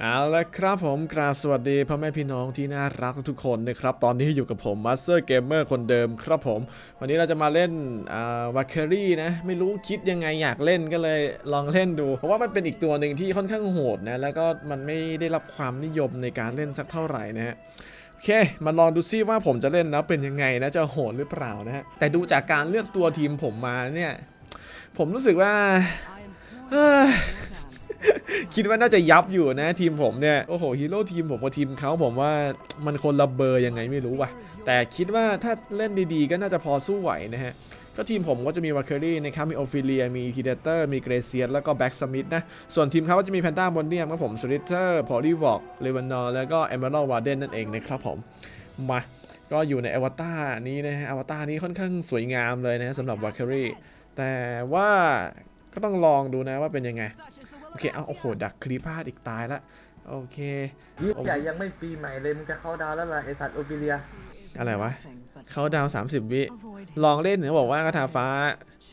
เอาละครับผมกราบสวัสดีพ่อแม่พี่น้องที่น่ารักทุกคนนะครับ ตอนนี้อยู่กับผมมาสเตอร์เกมเมอร์คนเดิมครับผม วันนี้เราจะมาเล่นอ่าวาเคอรี่นะ ไม่รู้คิดยังไงอยากเล่นก็เลยลองเล่นดู เพราะว่ามันเป็นอีกตัวหนึ่งที่ค่อนข้างโหดนะ แล้วก็มันไม่ได้รับความนิยมในการเล่นสักเท่าไหร่นะฮะโอเค มาลองดูซิว่าผมจะเล่นแล้วเป็นยังไงนะจะโหดหรือเปล่านะฮะแต่ดูจากการเลือกตัวทีมผมมาเนี่ยผมรู้สึกว่า คิดว่าน่าจะยับอยู่นะทีมผมเนี่ย โอ้โหฮีโร่ทีมผมกับทีมเขาผมว่ามันคนละเบอร์ยังไงไม่รู้ว่ะ แต่คิดว่าถ้าเล่นดีๆ ก็น่าจะพอสู้ไหวนะฮะก็ทีมผมก็จะมีวาเคอรี่นะครับ มีโอฟิเลีย มีฮีเดเตอร์ มีเกรเซียสแล้วก็แบ็กสมิธนะ ส่วนทีมเขาก็จะมีแพนด้าบอนเนียมครับผมสริเตอร์ พอลีวอกเลวานอร์แล้วก็เอเมอรัลวาเดนนั่นเองนะครับผม มา ก็อยู่ในอวตารนี้นะฮะ อวตารนี้ค่อนข้างสวยงามเลยนะฮะสำหรับวาเคอรี่ แต่ว่าก็ต้องลองดูนะว่าเป็นยังไง อเคเอาโอ้โหดักคลีพลาดอีกตายละโอเคยี่ใหญ่ยังไม่ปีใหม่เลยมึงจะเข้าดาวน์แล้วล่ะไอสัตว์โอปิเลียอะไรวะเขาดาวน์30 วิลองเล่นเขาบอกว่าคาถาฟ้า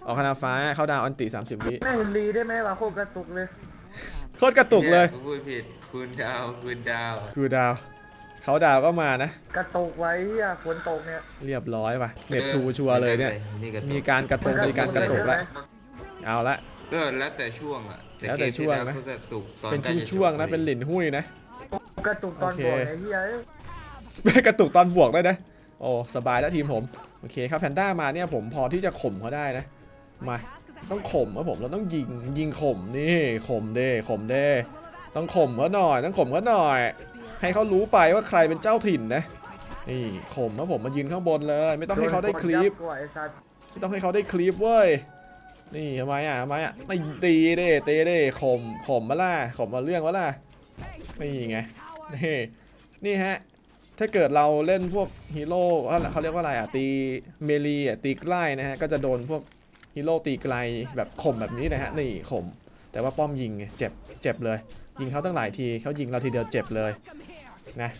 ออกคาถาฟ้าเขาดาวน์อันติ30 วิแม่งรีได้ไหมวะโคตรกระตุกเลยโคตรกระตุกเลยกูพูดผิดคุณดาวคุณดาวคือดาวเขาดาวก็มานะ กระตุกไว้เฮียฝนตกเนี่ยเรียบร้อยว่ะเน็ตทูชัวร์เลยเนี่ยนี่กระตุมีกการกระตุกมีการกระตุกแล้วเอาละก็แล้วแต่ช่วงอะ แล้วแต่ช่วงนะเกมที่แล้ก็กระตุกตอนเป็นใกล้จช่วงๆนะจบเป็นหลินหุ้ยนะ กระตุกตอนโอเคบ่นไอ้เฮียเอ้ยไม่กระตุกตอนบวกด้วยนะ โอ้ สบายแล้วทีมผม โอเคครับแพนด้ามาเนี่ยผมพอที่จะข่มเขาได้นะ มา ต้องข่มครับผม เราต้องยิง ยิงข่มนี่ข่มเด้ข่มเด้ ต้องข่มเขาหน่อย ต้องข่มเขาหน่อย ให้เขารู้ไปว่าใครเป็นเจ้าถิ่นนะ นี่ข่มครับผมมายืนข้างบนเลย ไม่ต้องให้เขาได้คลิป โนกดยับกว่าไอสัตว์ไม่ต้องให้เขาได้คลิปเว้ย นี่ทำไมอะทำไมอะไม่ตีเด้เตะเด้ข่มข่มมาล่ะข่มมาเรื่องมาล่ะนี่ไงนี่นี่ฮะถ้าเกิดเราเล่นพวกฮีโร่เขาเรียกว่าอะไรอะตีเมลีอะตีใกล้นะฮะก็จะโดนพวกฮีโร่ตีไกลแบบข่มแบบนี้นะฮะนี่ข่มแต่ว่าป้อมยิงไงเจ็บเจ็บเลย ยิงเขาตั้งหลายทีเขายิงเราทีเดียวเจ็บเลยนะ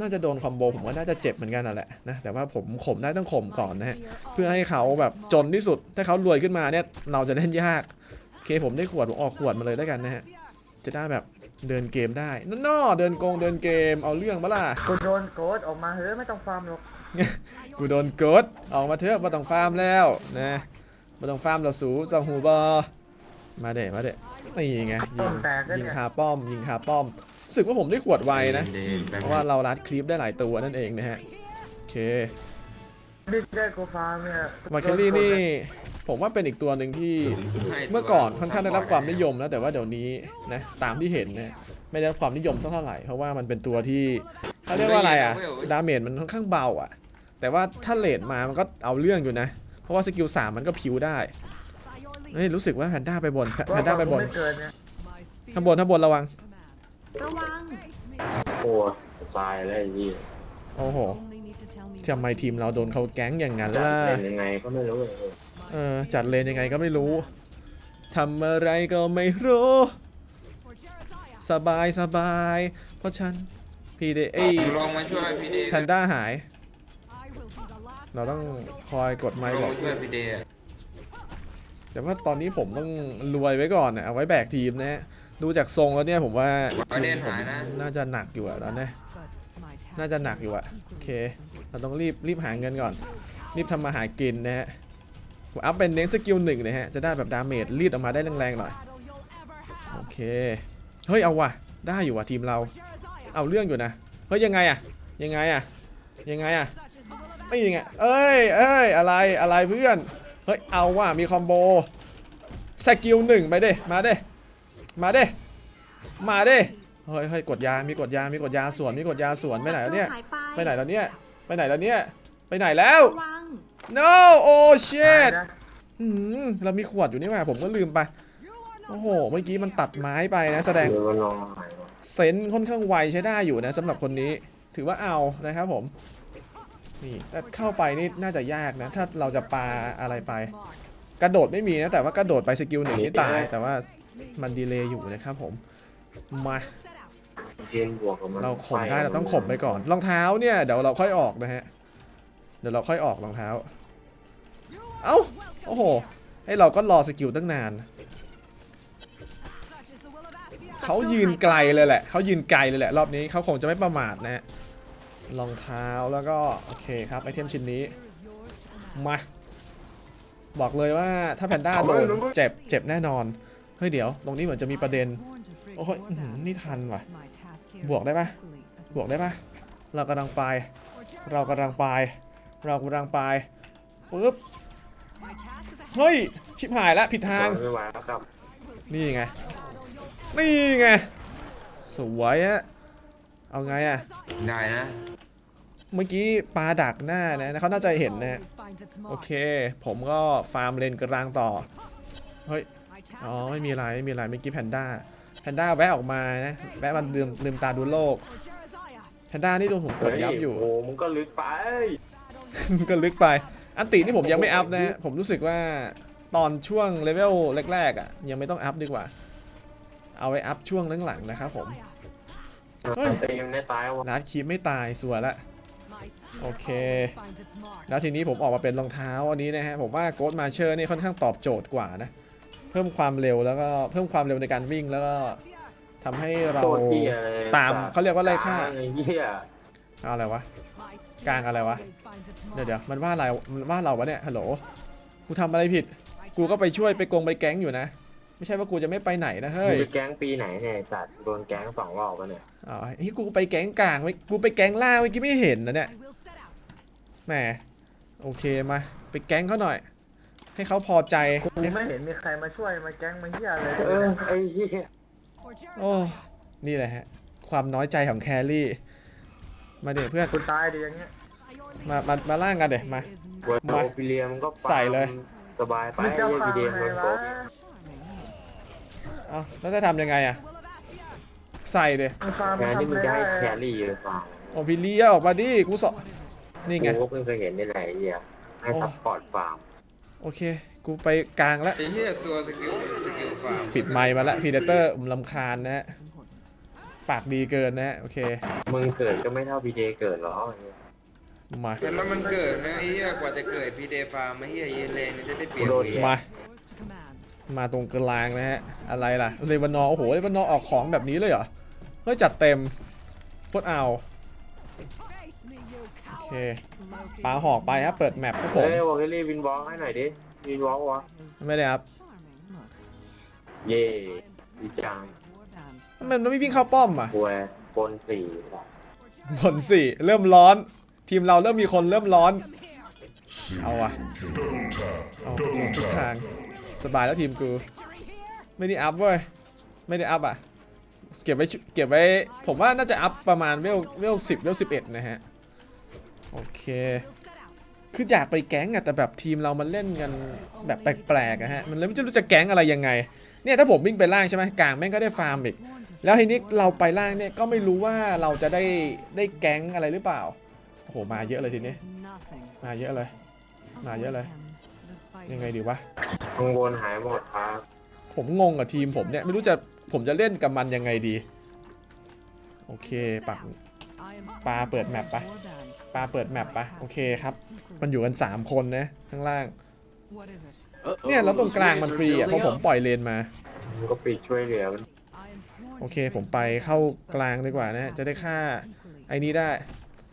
น่าจะโดนคอมโบผมว่าน่าจะเจ็บเหมือนกันนั่นแหละนะแต่ว่าผมข่มได้ต้องข่มก่อนนะฮะเพื่อให้เขาแบบจนที่สุด ถ้าเขารวยขึ้นมาเนี่ยเราจะเล่นยากโอเคผมได้ขวดผมออกขวดมาเลยได้กันนะฮะจะได้แบบเดินเกมได้นั่นนอเดินโกงเดินเกมเอาเรื่องมาล่ะกูโดนโกดออกมาเฮ้ยไม่ต้องฟาร์มหรอกกูโดนกดออกมาเถอะมาต้องฟาร์มแล้วนะมาต้องฟาร์มเราสูสองหูบอมาเด็มาเด็นี่ไงยิงยิงคาป้อมยิงคาป้อมรู้ สึกว่าผมได้ขวดไวนะเดนๆแป๊บเพราะว่าเรารัดคลิปได้หลายตัวนั่นเองนะฮะ โอเคนี่ได้กูฟาร์มเนี่ยมาเคลลี่นี่ ผมว่าเป็นอีกตัวหนึ่งที่ให้เมื่อก่อนค่อนข้างได้รับความนิยมนะแต่ว่าเดี๋ยวนี้นะตามที่เห็นนะไม่ได้รับความนิยมสักเท่าไหร่เพราะว่ามันเป็นตัวที่เขาเรียกว่าอะไรอะดาเมจมันค่อนข้างเบาอะ แต่ว่าถ้าเลดมามันก็เอาเรื่องอยู่นะ เพราะว่าสกิลสามมันก็พิวได้เฮ้ยรู้สึกว่าแพนด้าไปบนแพนด้าไปบนไม่เกินเนี่ยข้างบนข้างบนระวัง ระวัง โอ้สบายแล้วไอ้ยี่โอ้โหทำไมทีมเราโดนเขาแก๊งอย่างนั้นจัดล่ะเล่นยังไงก็ไม่รู้เลยเออ จัดเลนยังไงก็ไม่รู้ ทำอะไรก็ไม่รู้ สบายสบาย เพราะฉันพีเดเอ้ยลองมาช่วยพี่เดย์แพนด้าหาย เราต้องคอยกดไมค์ลบอองกมาช่วยพี่เดย์อะแต่ว่าตอนนี้ผมต้องรวยไว้ก่อนนะเอาไว้แบกทีมนะฮะ ดูจากทรงแล้วเนี่ยผมว่าประเด็นหายนะ น่าจะหนักอยู่อะตอนนี้น่าจะหนักอยู่อะโอเค เราต้องรีบรีบหาเงินก่อน รีบทำมาหากินนะฮะผมอัพเป็นเน้นสกิลหนึ่งนะฮะ จะได้แบบดาเมจรีดออกมาได้แรงๆหน่อย โอเค เฮ้ยเอาว่ะ ได้อยู่ว่ะทีมเรา เอาเรื่องอยู่นะ เฮ้ยยังไงอะยังไงอะยังไงอะไม่ยังไง เอ้ยเอ้ยอะไรอะไรเพื่อน เฮ้ยเอาว่ะมีคอมโบสกิลหนึ่งไปเด้มาเด้ มาเด้ มาเด้ เฮ้ยเฮ้ยกดยา มีกดยา มีกดยาสวน มีกดยาสวน ไปไหนแล้วเนี่ยหายไปไหนแล้วเนี่ย ไปไหนแล้วเนี่ย ไปไหนแล้วระวัง no oh shit นะหืมเรามีขวดอยู่นี่หว่าผมก็ลืมไป โอ้โห เมื่อกี้มันตัดไม้ไปนะ แสดงเดี๋ยวมันลองหายวะเซนส์ค่อนข้างไวใช้ได้อยู่นะสำหรับคนนี้ ถือว่าเอานะครับผม นี่แต่เข้าไปนี่น่าจะยากนะ ถ้าเราจะปาอะไรไป กระโดดไม่มีนะ แต่ว่ากระโดดไปสกิลหนึ่งนี่ตาย แต่ว่า มันดีเลย์อยู่นะครับผม มาเทียนบวกกับมันเราข่มได้เราต้องข่มไปก่อน รองเท้าเนี่ยเดี๋ยวเราค่อยออกนะฮะ เดี๋ยวเราค่อยออกรองเท้า เอ้า โอ้โห ให้เราก็รอสกิลตั้งนานสเขายืนไกลเลยแหละ เขายืนไกลเลยแหละ รอบนี้เขาคงจะไม่ประมาทนะฮะ รองเท้าแล้วก็โอเคครับไอเทมชิ้นนี้ มา บอกเลยว่าถ้าแพนด้าโดนเจ็บเจ็บแน่นอน เฮ้ยเดี๋ยว ตรงนี้เหมือนจะมีประเด็น โอ้ยอื้อหือนี่ทันว่ะบบววกกได้ได้ปะปะบบววกกได้ได้ปะปะเรากำลังไป เรากำลังไป เรากำลังไปปึ๊บ เฮ้ย ชิบหายแล้วผิดทางไม่ไหวแล้วครับนี่ไง นี่ไง สวยอะเอาไงอะได้นะ เมื่อกี้ปลาดักหน้านะเขาน่าจะเห็นนะ โอเค ผมก็ฟาร์มเลนกลางต่อ เฮ้ย อ๋อไม่มีอะไรไม่มีอะไรเมื่อกี้แพนด้าแพนด้าแวะออกมานะแวะมาลืมลืมตาดูโลกแพนด้านี่โดนผมกดยับอยู่ โอ้โหมึงก็ลึกไป ก็ลึกไป อันตินี่ผมยังไม่อัพนะฮะผมรู้สึกว่าตอนช่วงเลเวลแรกๆอะยังไม่ต้องอัพดีกว่า เอาไว้อัพช่วงหลังๆนะครับผมเฮ้ยเต็มในตายวะนัดคีไม่ตายสวยละโอโอเคเค แล้แล้ววทีนี้ผมออกมาเป็นรองเท้าอันนี้นะฮะ ผมว่าโกดมาเชอร์นี่ค่อนข้างตอบโจทย์กว่านะเพิ่มความเร็วแล้วก็เพิ่มความเร็วในการวิ่งแล้วก็ทำให้เราโคตรเหี้ยเลยตามเขาเรียกว่าอะไรค่าไอ้เหี้ยเอาอะไรวะ กลางอะไรวะ เดี๋ยวเดี๋ยวมันว่าอะไรมันว่าเราวะเนี่ยฮัลโหลกูทำอะไรผิด กูก็ไปช่วยไปกงไปแก๊งอยู่นะ ไม่ใช่ว่ากูจะไม่ไปไหนนะเฮ้มึงยจะแก๊งปีไหนเนี่ยไอ้สัตว์โดนแก๊งสองรอบแล้วเนี่ยอ๋อเฮ้ยกูไปแก๊งกลางไว้กูไปแก๊งล่างเมื่อกี้ไม่เห็นนะเนี่ยแหมโอเคมา ไปแก๊งเขาหน่อย ให้เขาพอใจ กูไม่เห็นมีใครมาช่วยมาแก๊งมาเฮียเลยเออไอ้เหี้ยโอ้ นี่แหละฮะ ความน้อยใจของแครี่ มาเดี๋ยวเพื่อน กูตายดิอย่างเงี้ยมา มา มาล่างกันเดี๋ยวมาเวอร์มาโอฟิเลียมันก็ฟาร์มใส่เลย สบายไปมึงจะไอ้ฟัพีงเดียไงมันวะโป๊ะเอ้าแล้วจะทำยังไงอะใส่เดี๋ยมึงฟังแทนที่มึงจะให้แคทำรี่เลยฟาร์มโอพิเลียออกมาดิ กูสอนี่ไง กูก็เพิ่งเคยเห็นนี่แหละไอ้เหี้ยให้ซัพพอร์ตฟาร์ม โอเค กูไปกลางแล้วไอ้เหี้ยตัวสกิลสกิลฟาร์มปิดไมค์มาแล้วพีเดเตอร์ผมลำคาญนะฮะปากดีเกินนะฮะโอเคมึงเกิดก็ไม่เท่าพีเดเกิดหรอกมาแต่แล้วมันเกิดนะไอ้เหี้ยกว่าจะเกิดพีเดฟาร์มไอ้เหี้ยเยนเลนนี่จะได้เปลี่ยนเองมา มาตรงกลางนะฮะอะไรล่ะเลวานอร์โอ้โหเลวานอร์ออกของแบบนี้เลยเหรอเฮ้ยจัดเต็มโคตรเอาโอเค ปาหอกไปครับเปิดแมปครับผมเฮ้ยวอลเกอรี่วินวอล์กให้หน่อยดิวินวอล์กวะไม่ได้ครับเย่ดีจังทำไมมันไม่วิ่งเข้าป้อมอะกวยปนสี่สัตว์ผลสี่เริ่มร้อน ทีมเราเริ่มมีคนเริ่มร้อน เอาว่ะเอาทุกทางสบายแล้วทีมกูไม่ได้อัพเว้ยไม่ได้อัพอะเก็บไว้ชุเก็บไว้ ผมว่าน่าจะอัพประมาณเวลเวลสิบเวลสิบเอ็ดนะฮะ โอเค คืออยากไปแก๊งอะแต่แบบทีมเรามันเล่นกันแบบแปลกๆอะฮะ มันเลยไม่รู้จะแก๊งอะไรยังไง เนี่ยถ้าผมวิ่งไปล่างใช่ไหมกลางแม่งก็ได้ฟาร์มอีก แล้วทีนี้เราไปล่างเนี่ยก็ไม่รู้ว่าเราจะได้ได้แก๊งอะไรหรือเปล่า โอ้โหมาเยอะเลยทีนี้ มาเยอะเลย มาเยอะเลย ยังไงดีวะข้างบนหายหมดครับ ผมงงกับทีมผมเนี่ยไม่รู้จะผมจะเล่นกับมันยังไงดี โอเคปักปาเปิดแมปปะ ปาเปิดแมปปะโอเคครับ มันอยู่กัน 3 คนนะ ข้างล่าง เนี่ยแล้วตรงกลางมันฟรีอะเพราะผมปล่อยเลนมามึงก็ปิดช่วยเหลือมันโอเคผมไปเข้ากลางดีกว่านะ จะได้ฆ่าไอ้นี้ได้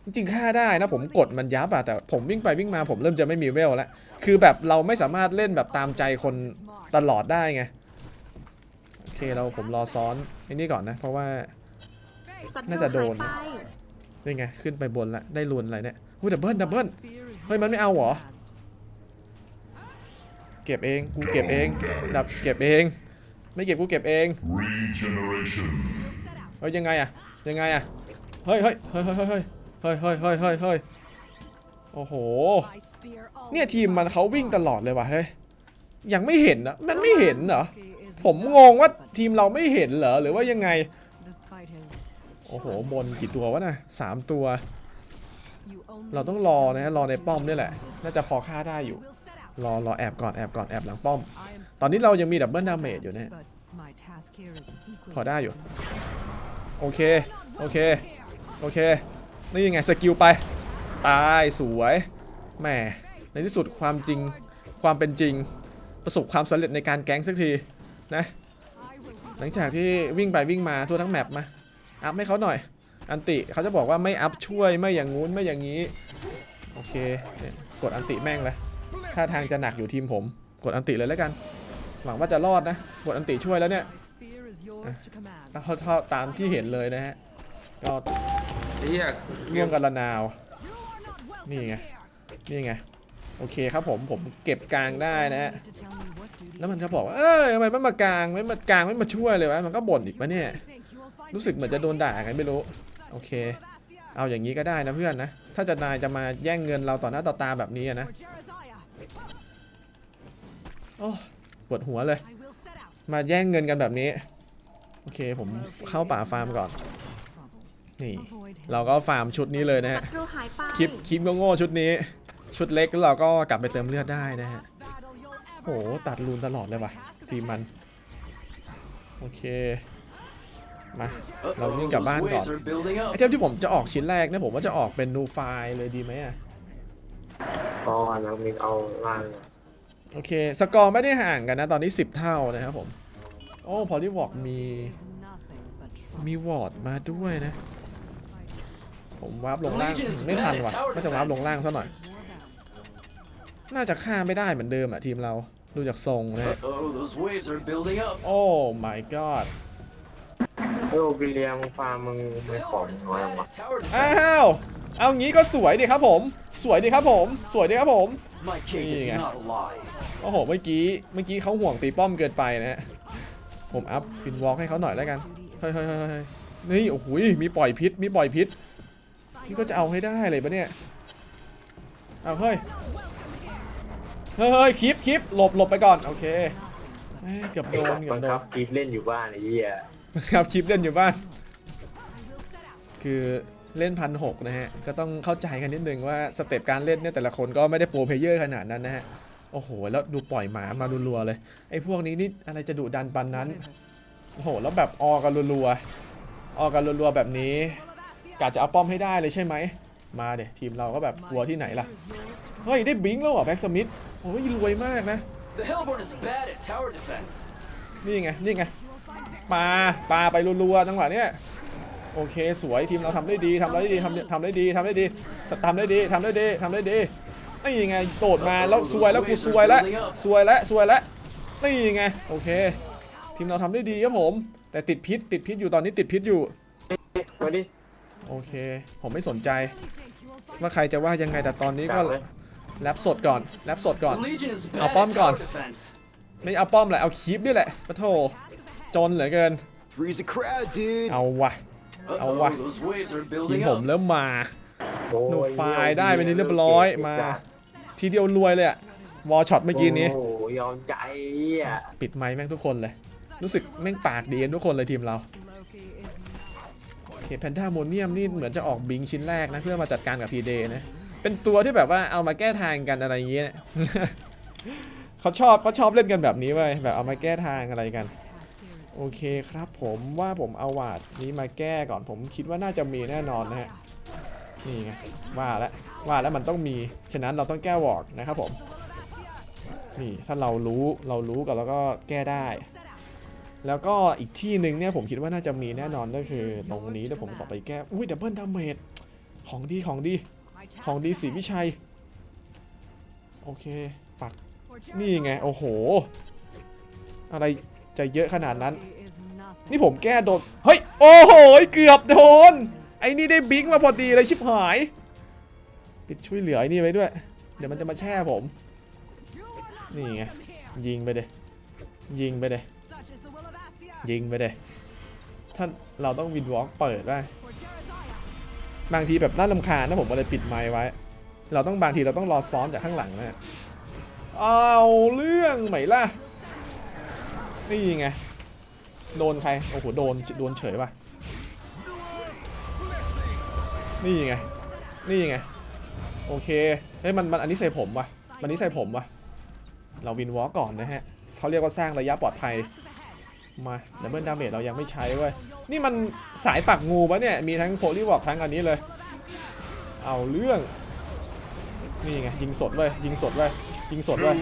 จริงๆฆ่าได้นะผมกดมันยับอะแต่ผมวิ่งไปวิ่งมาผมเริ่มจะไม่มีเวลแล้ว คือแบบเราไม่สามารถเล่นแบบตามใจคนตลอดได้ไง โอเคเราผมรอซ้อนไอ้นี่ก่อนนะ เพราะว่า น่าจะโดน นี่ไง ขึ้นไปบนละได้ลุนอะไรเนี่ยอุ้ยดับเบิลดับเบิลเฮ้ยมันไม่เอาเหรอ เก็บเองกูเก็บเองดับเก็บเอง ไม่เก็บกูเก็บเองเฮ้ยยังไงอะยังไงอะเฮ้ยเฮ้ยเฮ้ยเฮ้ยเฮ้ยเฮ้ยเฮ้ยเฮ้ยเฮ้ยเฮ้ยโอ้โห เนี่ยทีมมันเขาวิ่งตลอดเลยว่ะเฮ้ยยังไม่เห็นนะมันไม่เห็นเหรอผมงงว่าทีมเราไม่เห็นเหรอหรือว่ายังไง อ้โห บนกี่ตัววะน่ะสามตัว เราต้องรอนะฮะรอในป้อมนี่แหละ น่าจะพอฆ่าได้อยู่ รอรอแอบก่อนแอบก่อนแอบหลังป้อม ตอนนี้เรายังมีดับเบิลดาเมจอยู่เนี่ยพอได้อยู่ โอเค โอเค โอเค นี่ยังไงสกิลไป ตายสวยแหมในที่สุดความจริงความเป็นจริง ประสบความสำเร็จในการแก๊งสักทีนะ หลังจากที่วิ่งไปวิ่งมาทั่วทั้งแมปมา อัพให้เขาหน่อย อันติเขาจะบอกว่าไม่อัพช่วยไม่อย่างงู้นไม่อย่างนี้ โอเค กดอันติแม่งเลยถ้าทางจะหนักอยู่ทีมผม กดอันติเลยแล้วกัน หวังว่าจะรอดนะ กดอันติช่วยแล้วเนี่ยเท่าเตามที่เห็นเลยนะฮะ ก็เหี้ยร่วมกันละนาว นี่ไง นี่ไง โอเคครับผม ผมเก็บกลางได้นะฮะ แล้วมันก็บอกว่า เอ้ยทำไมไม่มากลางไม่มากลางไม่มาช่วยเลยวะ มันก็บ่นอีกปะเนี่ย รู้สึกเหมือนจะโดนด่าไงไม่รู้ โอเค เอาอย่างนี้ก็ได้นะเพื่อนนะ ถ้าจะนายจะมาแย่งเงินเราต่อหน้าต่อตาแบบนี้นะ โอ้ปวดหัวเลย มาแย่งเงินกันแบบนี้ โอเคผมเข้าป่าฟาร์มก่อน นี่เราก็ฟาร์มชุดนี้เลยนะฮะตรูหายไปคลิปคลิปโง่ชุดนี้ ชุดเล็กแล้วเราก็กลับไปเติมเลือดได้นะฮะโหตัดรูนตลอดเลยว่ะทีมัน โอเค มาเราวิ่งกลับบ้านก่อนไอเทมที่ผมจะออกชิ้นแรกเนี่ยผมว่าจะออกเป็นนูไฟล์เลยดีไหมอะก็นักมินเอาล่างโอเค สกอร์ไม่ได้ห่างกันนะ ตอนนี้ 10 เท่านะครับผม โอ้พอที่วอกมีมีวอร์ดมาด้วยนะ ผมวาร์ปลงล่างไม่ทันว่ะน่าจะวาร์ปลงล่างซะหน่อย น่าจะฆ่าไม่ได้เหมือนเดิมอะทีมเราดูจากทรงนะฮะ Oh, those waves are building up. โอ้ my god เออวิลเลียมฟาร์มมึงไม่ของ Horde is น้อย mad ว่ะ at tower อ้า defense. วเอางี้ก็สวยดีครับผม สวยดีครับผม สวยดีครับผม My cake is Yeah. not a lie. โอ้โห เมื่อกี้ เมื่อกี้เขาห่วงตีป้อมเกินไปนะฮะ ผมอัพพินวอล์กให้เขาหน่อยแล้วกันเฮ้ยเฮ้ยเฮ้ยเฮ้ยนี่โอ้โหมีปล่อยพิษ มีปล่อยพิษ นี่ก็จะเอาให้ได้เลยปะเนี่ย เอาเฮ้ย เฮ้ยเฮ้ยคลิปคลิปหลบหลบไปก่อน โอเคแม่เกือบไอ้โดสันตว์เกือบับงโดคันบคลิปเล่นอยู่บ้านไอ้เหี้ย ครับคลิปเล่นอยู่บ้าน คือเล่นพันหกนะฮะ ก็ต้องเข้าใจกันนิดนึงว่าสเต็ปการเล่นเนี่ยแต่ละคนก็ไม่ได้โปรเพลเยอร์ขนาดนั้นนะฮะ โอ้โห แล้วดูปล่อยหมามารัวๆเลย ไอ้พวกนี้นี่อะไรจะดุดันปันนั้น โอ้โห แล้วแบบออกันรัวๆออกันรัวๆแบบนี้กะจะเอาป้อมให้ได้เลยใช่ไหม มาเดี๋ยทีมเราก็แบบกลัวที่ไหนล่ะ เฮ้ย ได้บิงค์แล้วเหรอแบ็กสมิธโอ้ยรวยมากนะ The Hellborn is bad at tower defense. นี่ไง นี่ไง ปาปาไปรัวๆจังหวะเนี้ยโอเคสวยทีมเราทำได้ดีทำได้ดีทำทำได้ดีทำได้ดีทำได้ดีทำได้ดีทำได้ดีนี่ไงโดดมาแล้วซวยแล้วกูซวยแล้วซวยแล้วซวยแล้วนี่ไงโอเค ทีมเราทำได้ดีครับผม แต่ติดพิษติดพิษอยู่ตอนนี้ติดพิษอยู่มาดิโอเค ผมไม่สนใจ ว่าใครจะว่ายังไงแต่ตอนนี้กก็ลับเลยแรปสดก่อนแรปสดก่อน The Legion is I'll bad bomb at tower gone. defense. ไม่เอาป้อมแหละเอาคีปนี่แหละปะโถ จนเหลือเกิน Freeze the crowd, dude. เอาวะ Uh-oh, Oh, wow. those waves are ทีม building ผม up. เริ่มมาโอ้ยหนูไฟล์ได้เป็นที่เรียบร้อยมา ทีเดียวรวยเลยอะวอลช็อตเมื่อกี้นี้โอ้โหยอมใจอะปิดไมค์แม่งทุกคนเลย รู้สึกแม่งปากดีกันทุกคนเลยทีมเราโอเคแพนด้าโมเนียมนี่เหมือนจะออกบิงชิ้นแรกนะ เพื่อมาจัดการกับพีเดนะ เป็นตัวที่แบบว่าเอามาแก้ทางกันอะไรอย่างเงี้ยเขาชอบเขาชอบเล่นกันแบบนี้เว้ยแบบเอามาแก้ทางอะไรกัน โอเคครับผมว่าผมเอาวาดนี้มาแก้ก่อนผมคิดว่าน่าจะมีแน่นอนนะฮะนี่ไงว่าแล้วว่าแล้วมันต้องมี ฉะนั้นเราต้องแก้วอร์กนะครับผม นี่ถ้าเรารู้เรารู้กันแล้วก็แก้ได้ แล้วก็อีกที่หนึ่งเนี่ยผมคิดว่าน่าจะมีแน่นอนก็คือตรงนี้เดี๋ยวผมขอไปแก้ อุ้ยดับเบิลดาเมจของดีของดี ของดีสีวิชัย โอเค ปัก นี่ไง โอ้โห อะไร จะเยอะขนาดนั้น นี่ผมแก้โดน เฮ้ย โอ้โห เกือบโดน ไอ้นี่ได้บิงมาพอดีเลยชิบหาย ปิดช่วยเหลือไอ้นี่ไว้ด้วย เดี๋ยวมันจะมาแช่ผม นี่ไง ยิงไปเลยยิงไปเลยยิงไปเลยถ้าเราต้องวินวอล์กเปิดได้บางทีแบบน่าลำคาญนะผมก็เลยปิดไมค์ไว้ เราต้องบางทีเราต้องรอซ้อนจากข้างหลังนะเอาเรื่องไหมล่ะ นี่ไง โดนใคร โอ้โห โดน โดนเฉยป่ะ นี่ไง นี่ไง โอเค เฮ้ย มัน มัน อันนี้ใส่ผมวะมันนี้ใส่ผมวะเราวินวอลกก่อนนะฮะเขาเรียกว่าสร้างระยะปลอดภัย มาดับเบิลดาเมจเรายังไม่ใช้เว้ย นี่มันสายปักงูปะเนี่ย มีทั้งโพลีวอล์กทั้งอันนี้เลย เอาเรื่อง นี่ไง ยิงสดเว้ย ยิงสดเว้ย ยิงสดเว้ย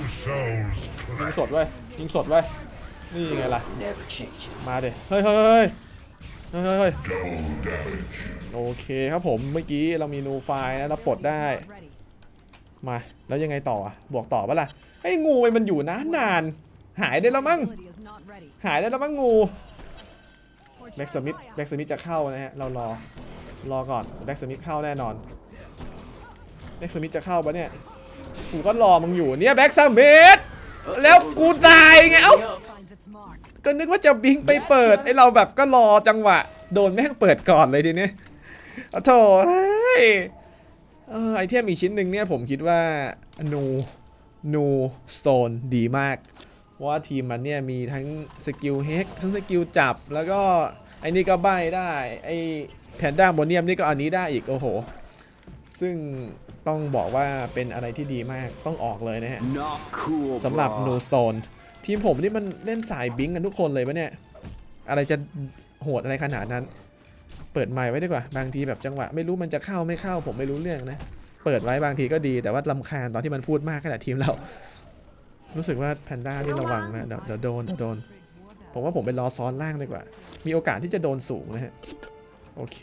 ยิงสดเว้ย ยิงสดเว้ย นี่ไงล่ะ Never changes. มาเดเฮ้ยเฮ้ยเฮ้ยเฮ้ยเฮ้ยเฮ้ยโอเคครับผมเมื่อกี้เรามีนูไฟล์นะเราปลดได้ มาแล้วยังไงต่ออะบวกต่อปะล่ะไอ้งูมันอยู่นานนานๆหายได้แล้วมั้งหายได้แล้วมั้งงูแบ็กสมิธแบ็กสมิธจะเข้านะฮะเรารอรอก่อนแบ็กสมิธเข้าแน่นอนแบ็กสมิธจะเข้าปะเนี่ยกูก็รอมึงอยู่เนี่ยแบ็กสมิธแล้วกูตายไงเอ้า ก็นึกว่าจะบิงไปเปิดไอเราแบบก็รอจังหวะ โดนแม่งเปิดก่อนเลยทีนี้โอ้โถเฮ้ยเออไอเทมอีกชิ้นหนึ่งเนี่ยผมคิดว่านูนูสโตนดีมากเพราะว่าทีมมันเนี่ยมีทั้งสกิลเฮกทั้งสกิลจับแล้วก็ไอ้นี่ก็ใบได้ไอแพนด้าโมเนียมนี่ก็อันนี้ได้อีกโอ้โห ซึ่งต้องบอกว่าเป็นอะไรที่ดีมากต้องออกเลยนะฮะ Not cool, สำหรับ bro. No Stone ทีมผมนี่มันเล่นสายบิงกันทุกคนเลยปะเนี่ย อะไรจะโหดอะไรขนาดนั้น เปิดไมค์ไว้ดีกว่า บางทีแบบจังหวะ ไม่รู้มันจะเข้าไม่เข้า ผมไม่รู้เรื่องนะ เปิดไว้บางทีก็ดีแต่ว่าลำคาญตอนที่มันพูดมากขนาดทีมเรา รู้สึกว่าแพนด้านี่ระวังนะเดี๋ยวเดี๋ยวโดนเดี๋ยวโดน ผมว่าผมไปรอซ้อนล่างดีกว่า มีโอกาสที่จะโดนสูงนะฮะ โอเค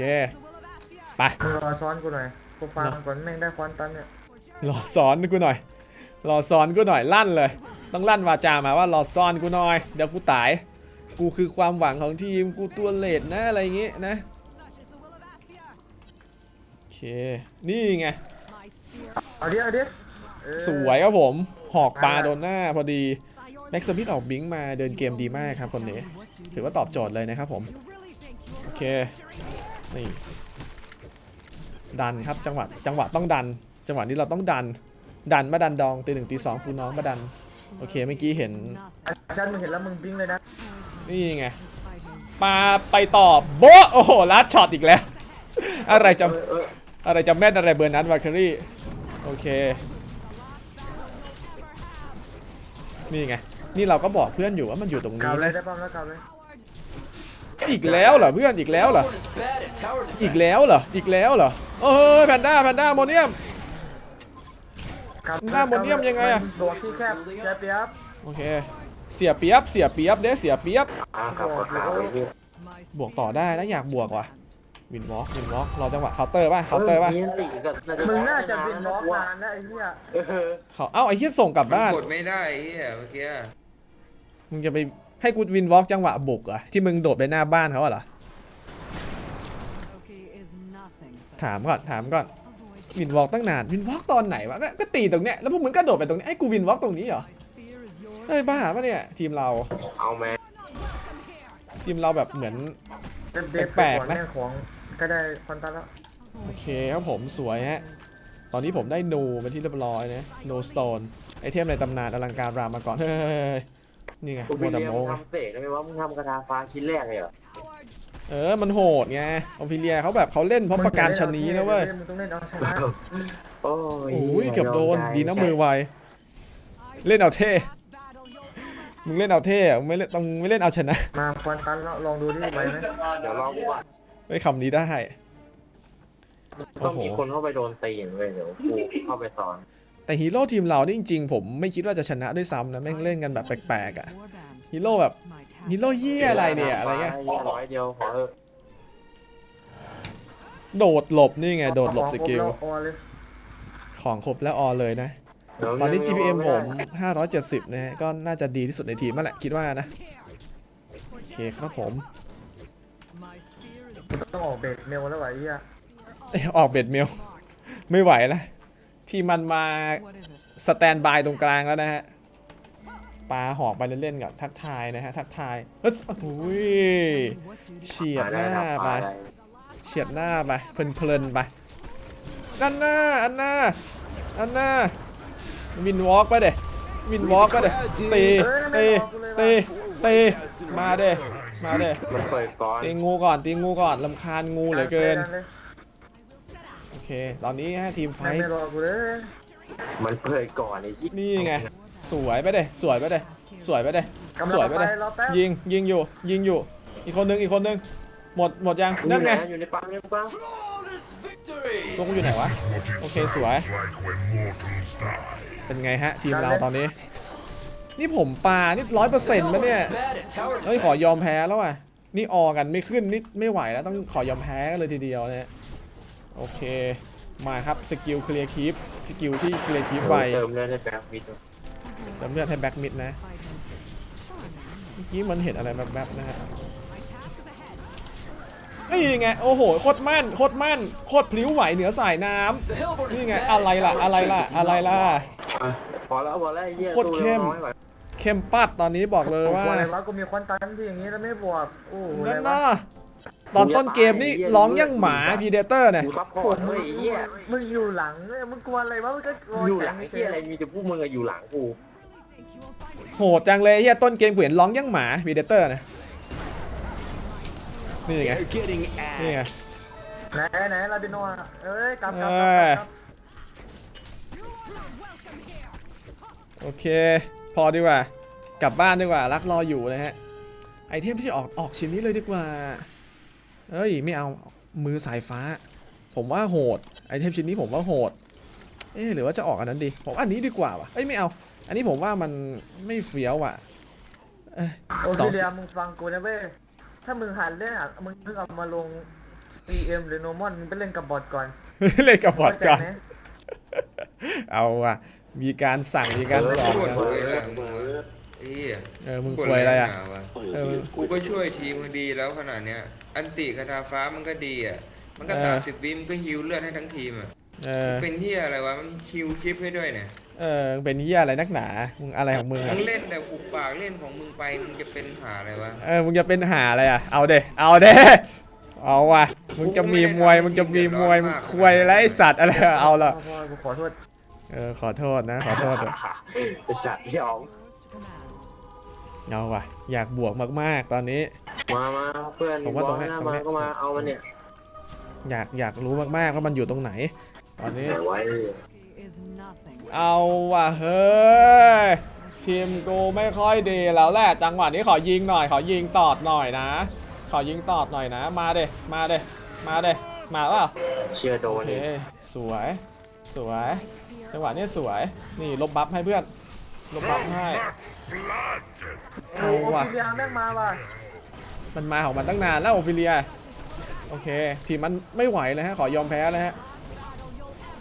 ไป มึงรอซ้อนกูหน่อย กูฟังก่อนแม่งได้ควันตันเนี่ย รอซ้อนกูหน่อย รอซ้อนกูหน่อยลั่นเลย ต้องลั่นวาจามาว่ารอซ้อนกูหน่อย เดี๋ยวกูตาย กูคือความหวังของทีม กูตัวเลดนะอะไรอย่างงี้นะ โอเค นี่ไง เอาดิเอาดิเออสวยครับผม หอกปลาโดนหน้าพอดีแม็กซ์สมิธออกบิงค์มาเดินเกมดีมากครับคนนี้ ถือว่าตอบโจทย์เลยนะครับผม โอเค นี่ ดันครับจังหวะจังหวะต้องดัน จังหวะนี้เราต้องดัน ดันมาดันดองตีหนึ่งตีสองคูน้องมาดัน โอเคเมื่อกี้เห็นฉันมึงเห็นแล้วมึงบิ้งเลยนะนี่ไงปาไปต่อโบะโอ้โหลัดช็อตอีกแล้ว อะไรจะอะไรจะแม่นอะไรเบอร์นั้นวาคารี่โอเค นี่ไง นี่เราก็บอกเพื่อนอยู่ว่ามันอยู่ตรงเก่านี้เลยนะได้ป้อมแล้วเก่าเลยอีกแล้วเหรอเพื่อนอีกแล้วเหรอ Everyone is bad at tower defense. อีกแล้วเหรออีกแล้วเหรอเอ้ยแพนด้าแพนด้าโมเนียมครับ หน้าโมเนียมยังไงอะโดดที่แคบแคบเปียบโอเค เสียเปรียบ เสียเปรียบเด้เสียเปรียบอะกลับมาหาไปที่บวกต่อได้นะอยากบวกว่ะ วินวอล์กวินวอล์กรอจังหวะเคาน์เตอร์ป่ะเคาน์เตอร์ป่ะมีนติก็มึงน่าจะบินล็อกนานแล้วไอ้เหี้ยเออเขาเอ้าไอ้เหี้ยส่งกลับมันบ้านกดไม่ได้ไอ้เฮียเมื่อกี้มึงจะไปให้กูวินวอล์กจังหวะบุกเหรอะที่มึงโดดไปหน้าบ้านเขาอะเหรอถามก่อนถามก่อน วินวอล์กตั้งนานวินวอล์กตอนไหนวะก็ก็ตีตรงเนี้ยแล้วพวกมึงก็โดดไปตรงนี้ไอ้กูวินวอล์กตรงนี้เหรอเฮ้ยบ้าปะเนี่ยทีมเราเอาแม่ทีมเราแบบเหมือนเด็บเดฟแปลกๆก่อนนะแม่งของก็ได้ควันตันแล้วโอเคครับผมสวยฮะตอนนี้ผมได้นูเป็นที่เรียบร้อยนะโนสโตนไอเทมในตำนานอลังการรามมาก่อนเฮ้ยนี่ไงกูโมไปดาเรียนโมมึงทำเสกได้ไหมว่ามึงทำกระทาฟ้าชิ้นแรกเลยเหรอ เออ มันโหดไงออฟิเลียเขาแบบเขาเล่นเพราะประการชนีนะเว้ยมึงต้องเล่นเอาชนะโอ้ยโอ้ยเกือบโดนดีนะมือไวเล่นเอาเท่ มึงเล่นเอาเท่อะมึงไม่เล่นต้องไม่เล่นเอาชนะ มาควันตันแล้วลองดูดิไหวไหมเดี๋ยวรอกูก่อนไอ้ยคำนี้ได้ต้องมีคนเข้าไปโดนตีนเว้ยเดี๋ยวกูเข้าไปสอน แต่ฮีโร่ทีมเรานี่จริงๆ ผมไม่คิดว่าจะชนะด้วยซ้ำนะแม่งเล่นกันแบบแปลกๆอะฮีโร่แบบ ฮีโร่เยี่ยอะไรเนี่ยอะไรเงี้ยร้อยเดียวขอเถอะโดดหลบนี่ไงโดดหลบสกิลเอาของครบแวเอาเลยของครบแล้วออเลยนะเดี๋ยวตอนนี้ยัง GPM ผมไได้570 นะฮะก็น่าจะดีที่สุดในทีมนั่นแหละคิดว่านะ โอเคครับผม ต้องออกเบรกเมลแล้วไหวะไอ้เหี้ยเอ้ยออกเบ็ดเมล ไม่ไหวแล้วทีมมันมาสแตนบายตรงกลางแล้วนะฮะ ปลาหอกไปเล่นๆกับทักทายนะฮะทักทายเฮ้ยโอ้ยเฉียดหน้าไปเฉียดหน้าไปเพลินๆไปด้านหน้าอันหน้าอันหน้าวินวอล์กไปเด้วินวอล์กไปเด้ตีตีตีตีมาเด้มาเด้มันเปิดก่อนตีงูก่อนตีงูก่อนลำคาญงูเหลือเกินดัลยโอเคตอนนี้ฮะทีมไฟไม่ท์ไม่รอกูเลยมันเปิดก่อนไอ้ยี่นี่ไง สวยไปเด้สวยไปเด้สวยไปเด้กำสลัวยงไปไปเด้รอแป๊บยิงยิงอยู่ ยิงอยู่ อีกคนนึงอีกคนนึงหมดหมดยังนั่นไงอยู่ในปั๊มในปั๊ม Flawless victory. ตัวกูอยู่ไหนวะโอเคสวยเป็นไงฮะ ทีมเราตอนนี้ นี่ผมปลานี่ร้อยเปอร์เซ็นต์ The ปะ hell เนี่ย is bad at tower เฮ้ยขอยอม defense? แพ้แล้วอะนี่ออกันไม่ขึ้นนี่ไม่ไหวแล้วต้องขอยอมแพ้กันเลยทีเดียวนะฮะโอเคมาครับสกิลเคลียร์คีปสกิลที่เคลียร์คีปไวเติมเลือดให้แบ็ควิดเติมเลือดให้แบ็กมิดนะเมื่อกี้มันเห็นอะไรแบบแบบๆนะฮะนี่ไง โอ้โห โคตรแม่น โคตรแม่น โคตรพลิ้วไหวเหนือสายน้ำ The Hellborn นี่ is ไง bad อะไร at ล่ะ tower อะไรล่ะ defense. อะไรล่ะ พอแล้วพอแล้วไอ้เหี้ยโคตรเข้มตู้น้อยกว่าเข้มปัดตอนนี้บอกเลยว่าว่าอะไรวะกูมีควันตันที่อย่างนี้แล้วไม่บวกโอ้โหอะนั่ไรนวะนะตอนต้นเกมนี่ร้องยังหมาพีเดเตอร์เนี่ย กูซัพพอร์ตเว้ยไอ้เหี้ยมึงอยู่หลังเนี่ยมึงกลัวอะไรวะมึงก็กลัวอยู่หลังแข็ไอ้เฉเหี้ยยอะไรมีแต่พวกมึงอะอยู่หลังกู โหดจังเลยเฮียต้นเกมกูเห็นร้องยังหมาพีเดเตอร์เนี่ยนี่ไง They're getting Yeah. axed. ไหนไหนลาบิโนะเอ้ยกลับกลับเอกลับอกลับโอเค พอดีกว่า กลับบ้านดีกว่า รักรออยู่นะฮะ ไอเทมที่จะออกออกชิ้นนี้เลยดีกว่า เอ้ย ไม่เอามือสายฟ้า ผมว่าโหด ไอเทมชิ้นนี้ผมว่าโหด เอ๊ะหรือว่าจะออกอันนั้นดี ผมว่าอันนี้ดีกว่าวะเอ้ย ไม่เอา อันนี้ผมว่ามันไม่เฟี้ยวอะเอ้ยโอ้สองพี่เดียมึงฟังกูนะเว้ย ถ้ามึงหันเล่นอะมึงเพิ่งเอามาลง EM หรือ Normal มึงไปเล่นกับบอทก่อนเล่นกับบอร์ดก่อนเข้าใจไหมเอาว่ะ มีการสั่งมีการสอนปวดนะหัวเลยมึงวะไอ้เหี้ยเออมึงควยอะไรอะปวดหนาวเออ กูก็ช่วยทีมมึงดีแล้วขนาดเนี้ย อันติคาถาฟ้ามันก็ดีอะ มันก็เออ สามสิบวิมนก็ฮิวเลือดให้ทั้งทีมอะ เออ เป็นเหี้ยอะไรวะ มันฮิวคลิปให้ด้วยเนี่ย เออมึงเป็นเฮียอะไรนักหนา มึงอะไรของมึงมึอะงเล่นแต่อุบปากเล่นของมึงไปมึงจะเป็นหาอะไรวะเออ มึงจะเป็นหาอะไรอะเอาเด้เอาเด้เอาว่ะ มึงจะมีมวย มึงจะมีมวย มึงควยไรสัตว์อะไรอะเอาละ พ่อกูขอโทษเออ ขอโทษนะ ขอโทษด้วยไอ้สัตว์ยอมเอาว่ะ อยากบวกมากๆ ตอนนี้ มามาเพื่อนผมว่าตรงเนี้ยบตอรงกเนี้ให้ยนะมาก็มาเอามันเนี่ยอยาก อยากรู้มากๆ ว่ามันอยู่ตรงไหน ตอนนี้ไหนไว้ เอาว่ะเฮ้ยทีมกูไม่ค่อยดีแล้วแหละจังหวะนี้ขอยิงหน่อย ขอยิงตอดหน่อยนะ ขอยิงตอดหน่อยนะ มาเด้มาเด้มาเด้มาเปล่าเชื่อโดโอนเคเลยสวย สวย จังหวะนี้สวย นี่ลบบัฟให้เพื่อน ลบบัฟให้โอ้เอาโหว่ะพี่เดียแม่งมาว่ะมันมาของมันตั้งนานแล้วโอฟิเลีย โอเค ทีมมันไม่ไหวเลยฮะ ขอยอมแพ้เลยฮะ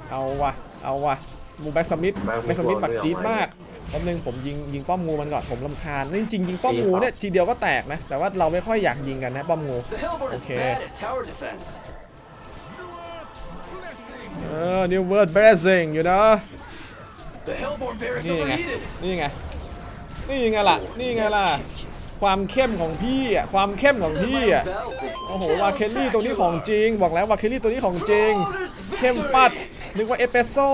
เอาว่ะ เอาว่ะมูแบ็กสมิธแบ็กสมิธปักจี๊ดมากแป๊บนึงผมยิงยิงป้อมงูมันก่อนผมลำคาญนี่จริงๆยิงป้อมงูเนี่ยทีเดียวก็แตกนะแต่ว่าเราไม่ค่อยอยากยิงกันนะป้อมงู The Hellborn is Okay. bad at tower defense. เออ new word blessing you know The Hellborn barracks นี่ไง overheated. นี่ไงนี่ไงล่ะนี่ไงล่ะ Changes. ความเข้มของพี่อะความเข้มของพี่อะโอ้โหวาเคลลี่ตัวนี้ของจริง บอกแล้ววาเคลลี่ตัวนี้ของจริง เข้มปัด นึกว่าเอสเปรสโซ่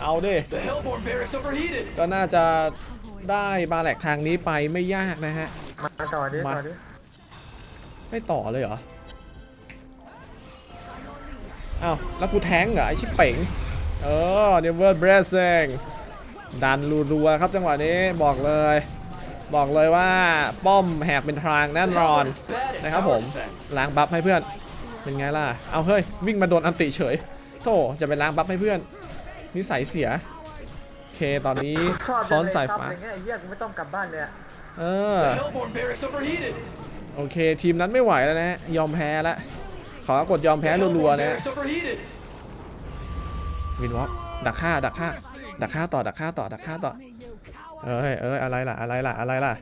เอาดิ The Hellborn barracks overheated. ก็น่าจะได้บาแหลกทางนี้ไปไม่ยากนะฮะ มาต่อดิมา ต่อดิไม่ต่อเลยเหรออ้าวแล้วกูแท้งเหรอ ไอชิปเป๋งเออเนเวอร์เบรสเซงดันรัวๆครับจังหวะนี้บอกเลย บอกเลยว่าป้อมแหกเป็นทางแน่นอน Hellborn is bad at นะครับผ tower ม defense. ล้างบัฟให้เพื่อน เป็นไงล่ะ เอาเฮ้ย วิ่งมาโดนอันติเฉย โธ่จะไปล้างบัฟให้เพื่อน นิสัยเสีย โอเคตอนนี้ชอบค้อนเลยสายซับฟ้าอย่างเงี้ยไอ้เหี้ยกูไม่ต้องกลับบ้านเลยอะเออ The Hellborn barracks overheated. โอเค ทีมนั้นไม่ไหวแล้วนะฮะยอมแพ้แล้วขอกดยอมแพ้ The รัว Hellborn ๆนะฮะ barracks overheated. วินวอล์กดักฆ่าดักฆ่าดักฆ่าต่อดักฆ่าต่อดักฆ่าต่อ เอ้ยเอ้ยอะไรล่ะอะไรล่ะอะไรล่ะ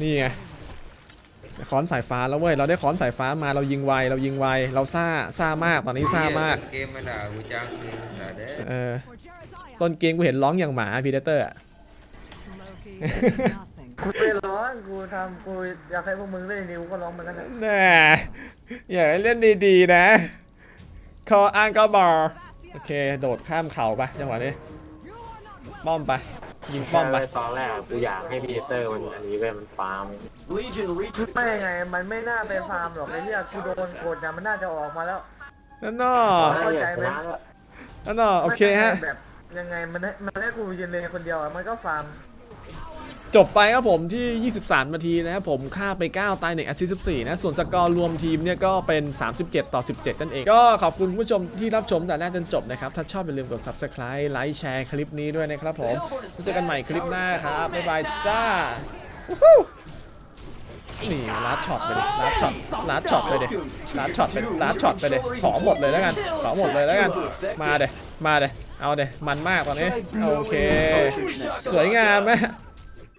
นี่ไง ค้อนสายฟ้าแล้วเว้ยเราได้ค้อนสายฟ้ามาเรายิงไวเรายิงไวเราซ่าซ่ามากตอนนี้ซ่ามากเกมมาด่ากูจังเลยด่าเด้อเออต้นเกมกูเห็นร้องอย่างหมาพีเดเตอร์อะกูไม่ร้องกูทำกูอยากให้พวกมึงเล่นนิวก็ร้องเหมือนกันนะแน่อยากให้เล่นดีๆนะคออังกอร์บอร์โอเค โดดข้ามเขาไปจังหวะนี้ป้อมไป ยิงป้อมไปตอนแรกกูอยากให้พีเตอร์มันอันนี้เว้ยมันฟาร์ม Legion reach. ไม่ไง มันไม่น่าไปฟาร์มหรอกไอ้เหี้ยกูโดนกดเนี่ยมันน่าจะออกมาแล้ว นั่นน่อเข้าใจไหม นั่นน่อโอเคฮะ แบบยังไงมันให้มันให้กูยืนเลนคนเดียวอะมันก็ฟาร์ม จบไปครับผมที่ 23 นาทีนะครับผมฆ่าไป 9 ตาย1แอสซิสต์14 นะ ส่วนสกอร์รวมทีมเนี่ยก็เป็น 37 ต่อ 17 นั่นเอง ก็ขอบคุณผู้ชมที่รับชมแต่แรกจนจบนะครับ ถ้าชอบอย่าลืมกด subscribe ไลค์แชร์คลิปนี้ด้วยนะครับผมเจอกันใหม่คลิปหน้าครับ บ๊ายบายจ้านี่ลัดช็อตไปดิลัดช็อตลัดช็อตไปดิลัดช็อตไปลัดช็อตไปดิขอหมดเลยแล้วกัน ขอหมดเลยแล้วกัน มาเดมาเดเอาเดมันมากตอนนี้ โอเค สวยงามไหม